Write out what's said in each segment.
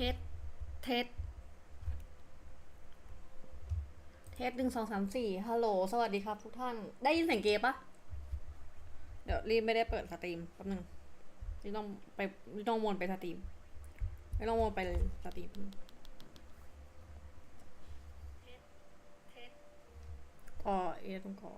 เทสเทสเทสหนึ่งสองสามสี่ฮัลโหล สวัสดีครับทุกท่าน ได้ยินเสียงเกมปะเดี๋ยวรีบไม่ได้เปิดสตรีมแป๊บนึงรีต้องไปรีต้องวนไปสตรีมไม่ต้องวนไปเลยสตรีมพอเอต้องขอ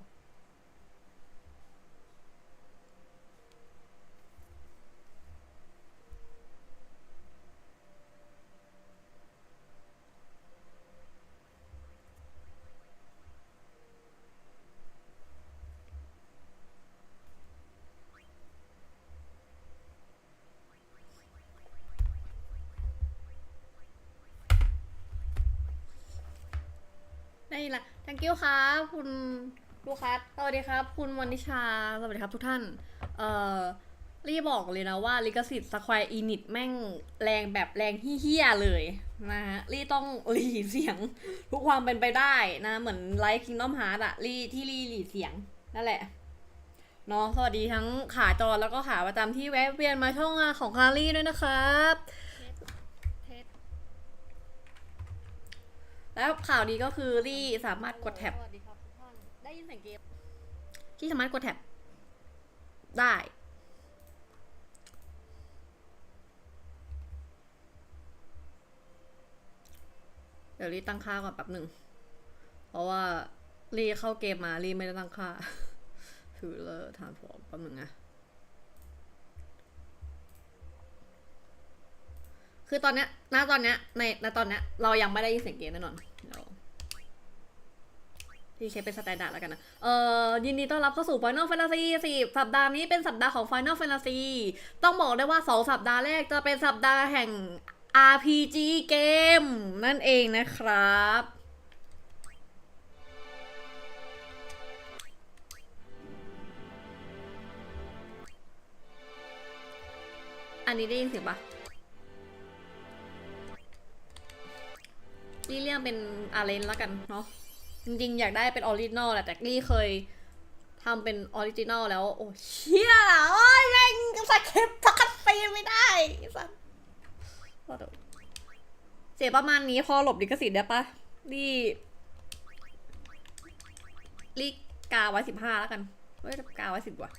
ได้ ยินละ thank you ครับคุณลูคัสสวัสดีครับ คุณวนิชา สวัสดีครับทุกท่าน เอ่อรีบอกเลยนะว่าลิขสิทธิ์สควอินิตแม่งแรงแบบแรงเฮี้ยเลยนะฮะรีต้องหลีเสียง ทุกความเป็นไปได้นะ เหมือนไลฟ์คิงดอมฮาร์ดอะรีที่รีหลีเสียง นั่นแหละเนาะสวัสดีทั้งขาจรแล้วก็ขาประจำที่แวะเวียนมาช่องของคารีด้วยนะครับ แล้วข่าวดีก็คือรี่สามารถกดแท็บได้ยินเสียงเกมที่สามารถกดแท็บได้ เดี๋ยวรีตั้งค่าก่อนแป๊บหนึ่ง เพราะว่ารีเข้าเกมมารีไม่ได้ตั้งค่า ถือเลยทานฟอร์มแป๊บหนึ่งนะ คือตอนเนี้ยณตอนเนี้ยในณตอนเนี้ยเรายังไม่ได้ยินเสียงเกมแน่นอนพี่เชฟเป็นสแตนดาร์ดแล้วกันนะ เอ่อ ยินดีต้อนรับเข้าสู่ Final Fantasy 10สัปดาห์นี้เป็นสัปดาห์ของ Final Fantasy ต้องบอกได้ว่า 2 สัปดาห์แรกจะเป็นสัปดาห์แห่ง RPG เกม นั่นเองนะครับ อันนี้ได้ยินเสียงปะ ลี่เรียกเป็นอาเลนแล้วกันเนาะจริงๆ อยากได้เป็นออริจินอลแหละแต่ลี่เคยทำเป็นออริจินอลแล้ว โอ้เชี่ยโอ้ยแม่งสคริปต์คัดซีไม่ได้สัสเสียประมาณนี้พอหลบลิขสิทธิ์ได้ปะลี่ลี่กาไว้สิบห้าแล้วกันเฮ้ยกาไว้สิบกว่า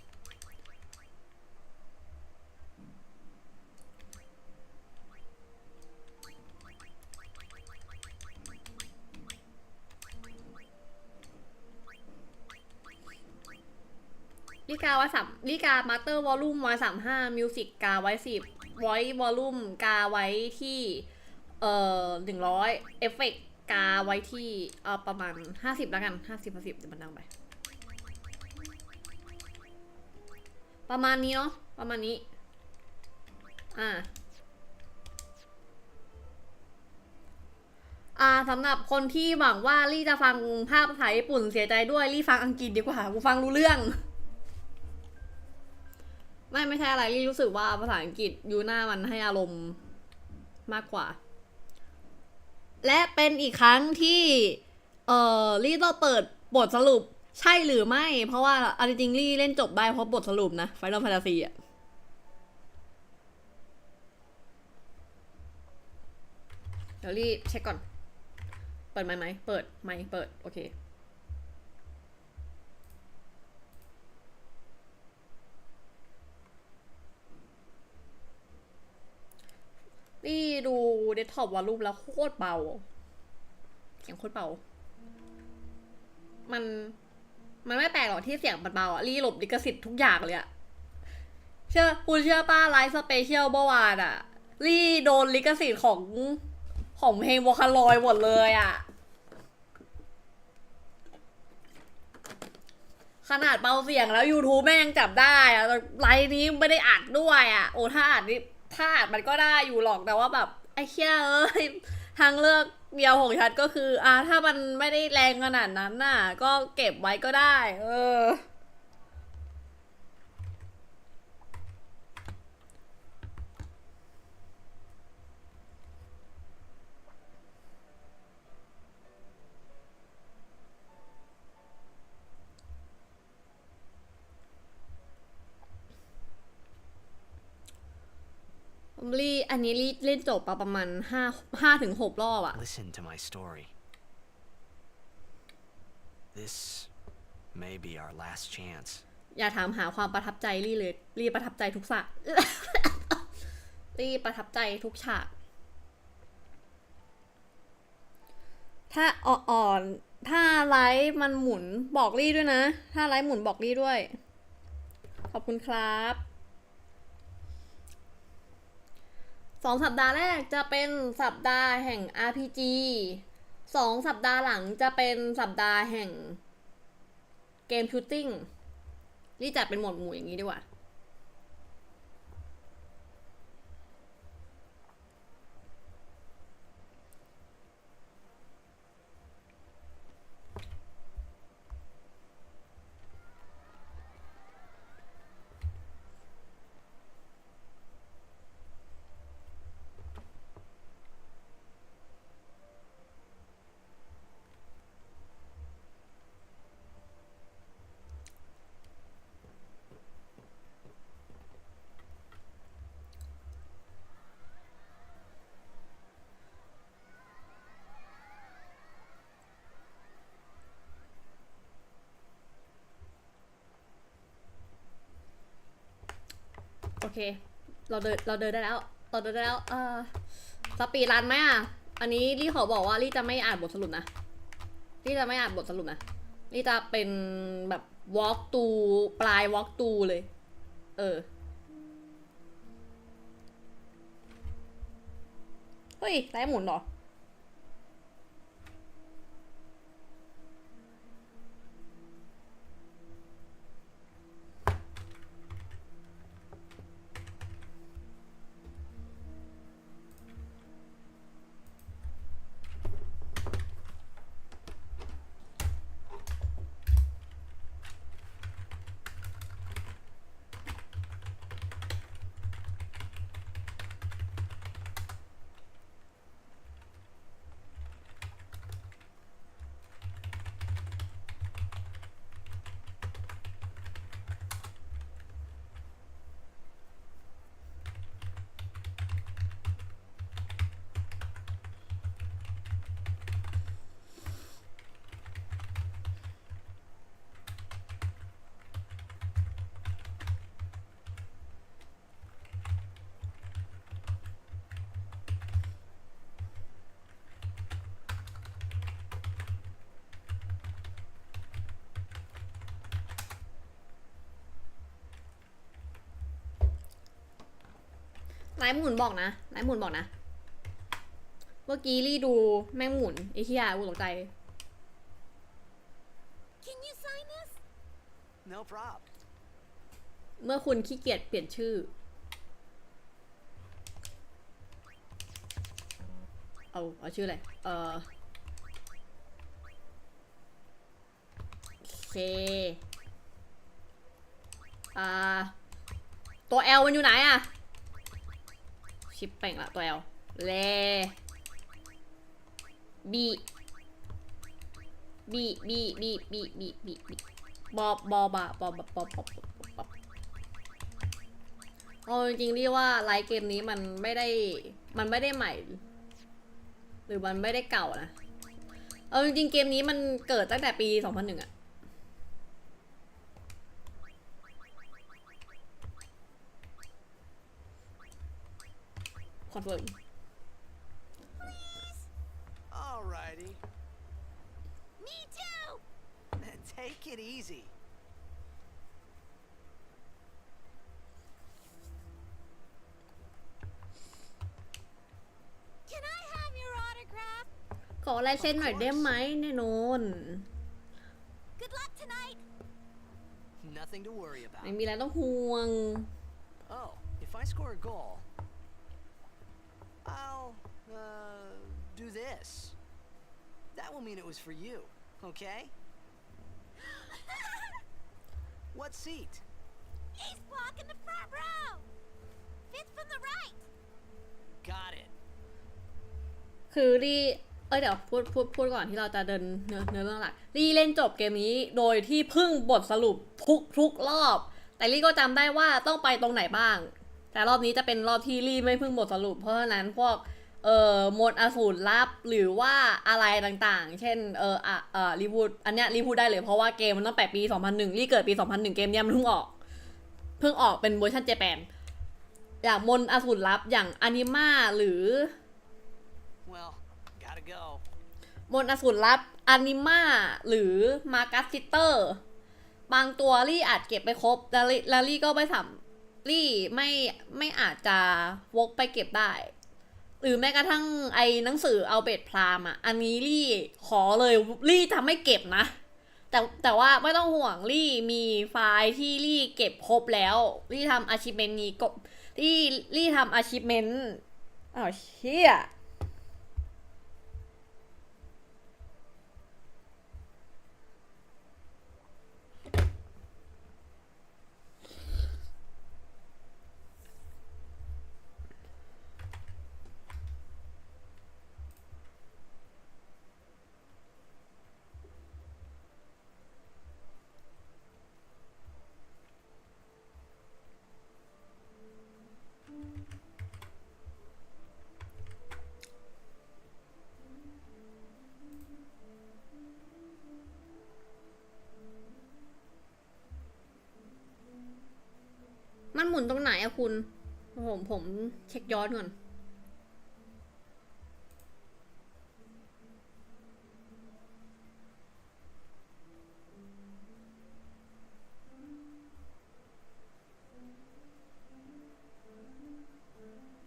ลิกาไว้สามลิกามาสเตอร์วอลลุ่มไว้สามห้ามิวสิกกาไว้สิบไว้วอลลุ่มกาไว้ที่เอ่อหนึ่งร้อยเอฟเฟกกาไว้ที่เอ่อประมาณห้าสิบแล้วกันห้าสิบห้าสิบเดี๋ยวมันดังไป ประมาณนี้เนาะประมาณนี้ อ่าอ่าสำหรับคนที่หวังว่าลี่จะฟังภาพภาษาญี่ปุ่นเสียใจด้วยลี่ฟังอังกฤษดีกว่า กูฟังรู้เรื่อง ไม่ไม่ใช่อะไรลี่รู้สึกว่าภาษาอังกฤษยูน่ามันให้อารมณ์มากกว่า และเป็นอีกครั้งที่ เอ่อลี่ต้องเปิดบทสรุปใช่หรือไม่ เพราะว่าเอาจริงลี่เล่นจบได้เพราะบทสรุปนะไฟนอลแฟนตาซีอะเดี๋ยวลี่เช็คก่อน เปิดไหมไหม เปิดไหมเปิด โอเค นี่ดูเดสก์ท็อปวอลลุ่มแล้วโคตรเบา เสียงโคตรเบา มัน มันไม่แปลกหรอกที่เสียงมันเบาอะรีหลบลิขสิทธิ์ทุกอย่างเลยอะเชื่อคุณเชื่อป้าไลฟ์สเปเชียลเมื่อวานอะรีโดนลิขสิทธิ์ของของเพลงวอคาลอยหมดเลยอะขนาดเบาเสียงแล้ว YouTube แม่งยังจับได้อะไลฟ์นี้ไม่ได้อัดด้วยอะโอ้ถ้าอัดนี่ ถ้าอัดมันก็ได้อยู่หรอกแต่ว่าแบบไอ้เชี่ยเอ้ยทางเลือกเดียวของฉันก็คือ อ่า ถ้ามันไม่ได้แรงขนาดนั้นน่ะ ก็เก็บไว้ก็ได้ เออ ลี่อันนี้ลี่เล่นจบประมาณห้าห้าถึงหกรอบอะ Listen to my story. This may be our last chance. อย่าถามหาความประทับใจลี่เลยลี่ประทับใจทุกฉากลี่ประทับใจทุกฉาก ถ้าอ่อนถ้าไลฟ์มันหมุนบอกลี่ด้วยนะ ถ้าไลฟ์หมุนบอกลี่ด้วย ขอบคุณครับ สองสัปดาห์แรกจะเป็นสัปดาห์แห่ง RPG สองสัปดาห์หลังจะเป็นสัปดาห์แห่งเกมชูตติ้งนี่จัดเป็นหมวดหมู่อย่างนี้ดีกว่า เค เราเดินเราเดินได้แล้วเราเดินได้แล้วเออสปีดรันไหมอะ อันนี้ลี่ขอบอกว่าลี่จะไม่อ่านบทสรุปนะลี่จะไม่อ่านบทสรุปนะลี่จะเป็นแบบ walk to ปลาย walk to เลย เออเฮ้ยไร้หมุนหรอ ไลฟ์หมุนบอกนะไลฟ์หมุนบอกนะเมื่อกี้ลี่ดูแม่งหมุนไอ้เหี้ยกูตกใจ Can you sign this? No prob. เมื่อคุณขี้เกียจเปลี่ยนชื่อ เอาเอาชื่ออะไร เออโอเค อ่า ตัว L มันอยู่ไหนอะ ชิปเป่งละตัว L เล B B B B B B B B บอบบอบาบอบบอบบอบบอบบอบเอาจริงๆเรียกว่าไลฟ์เกมนี้มันไม่ได้มันไม่ได้ใหม่ หรือมันไม่ได้เก่านะ เอาจริงๆเกมนี้มันเกิดตั้งแต่ปี 2001อะ คอนเฟิร์ม Alrighty. Me too! Take it easy. Can I have your autograph? ขอลายเซ็นหน่อยได้ไหมแน่นอน Good luck tonight! Nothing to worry about. ไม่มีอะไรต้องห่วง Oh, if I score a goal, I'll uh, do this. That will mean it was for you, okay? What seat? Ace block in the front row! Fifth from the right! Got it. คือรีเอ้ยเดี๋ยวพูดพูดพูดก่อนที่เราจะเดินเนื้อเนื้อเรื่องหลักรีเล่นจบเกมนี้โดยที่พึ่งบทสรุปทุกทุกรอบ แต่รีก็จำได้ว่าต้องไปตรงไหนบ้าง แต่รอบนี้จะเป็นรอบที่รีไม่เพิ่งบทสรุปเพราะฉะนั้นพวก เอ่อมดอสูรลับหรือว่าอะไรต่างๆ เช่น เอออะเอ่อรีพูดอันเนี้ยรีพูดได้เลยเพราะว่าเกมมันตั้งแต่ปี 2001รีเกิดปี 2001 เกมเนี้ยมันเพิ่งออก เพิ่งออกเป็นเวอร์ชันเจแปนอย่างมนต์อสูรลับอย่างอนิมาหรือ Well, gotta go. มนต์อสูรลับอนิมาหรือมาร์กัสซิเตอร์ บางตัวลี่อาจเก็บไปครบแล้วลี่แล้วลี่ก็ไม่สามลี่ไม่ไม่อาจจะวกไปเก็บได้ หรือแม้กระทั่งไอ้หนังสือเอาเบดพรามอะ อันนี้ลี่ขอเลยลี่จะไม่เก็บนะ แต่แต่ว่าไม่ต้องห่วงลี่มีไฟล์ที่ลี่เก็บครบแล้วลี่ทำอาชิเมนนี้กบที่ลี่ทำอาชีพเมนอ้าวเชี่ย หมุนตรงไหนอะคุณ ผมผมเช็คย้อนก่อน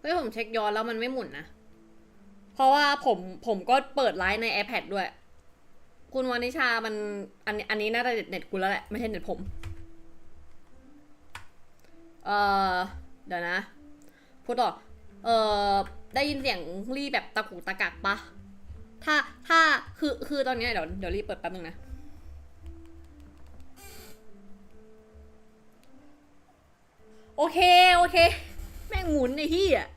เฮ้ยผมเช็คย้อนแล้วมันไม่หมุนนะ เพราะว่าผมผมก็เปิดไลฟ์ใน iPad ด้วย คุณวานิชามันอันอันนี้น่าจะเน็ตคุณแล้วแหละ ไม่ใช่เน็ตผม เออเดี๋ยวนะ พูดต่อ เอ่อได้ยินเสียงรีแบบตะกุกตะกักปะถ้าถ้าคือคือตอนนี้เดี๋ยวเดี๋ยวรีเปิดแป๊บนึงนะโอเค โอเค แม่งหมุนไอ้ที่อะ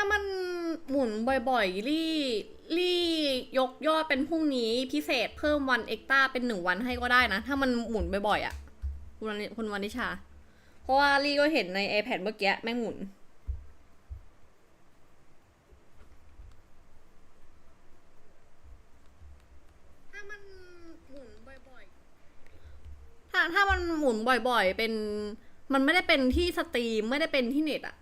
ถ้ามันหมุนบ่อยๆ รี่รี่ยกยอดเป็นพรุ่งนี้พิเศษเพิ่มวันเอ็กต้าเป็นหนึ่งวันให้ก็ได้นะ ถ้ามันหมุนบ่อยๆอะ คุณวันคุณวันนิชา เพราะว่ารี่ก็เห็นใน iPad เมื่อกี้แม่งหมุนถ้ามันหมุนบ่อยๆถ้าถ้ามันหมุนบ่อยๆ เป็น มันไม่ได้เป็นที่สตรีม ไม่ได้เป็นที่เน็ตอะ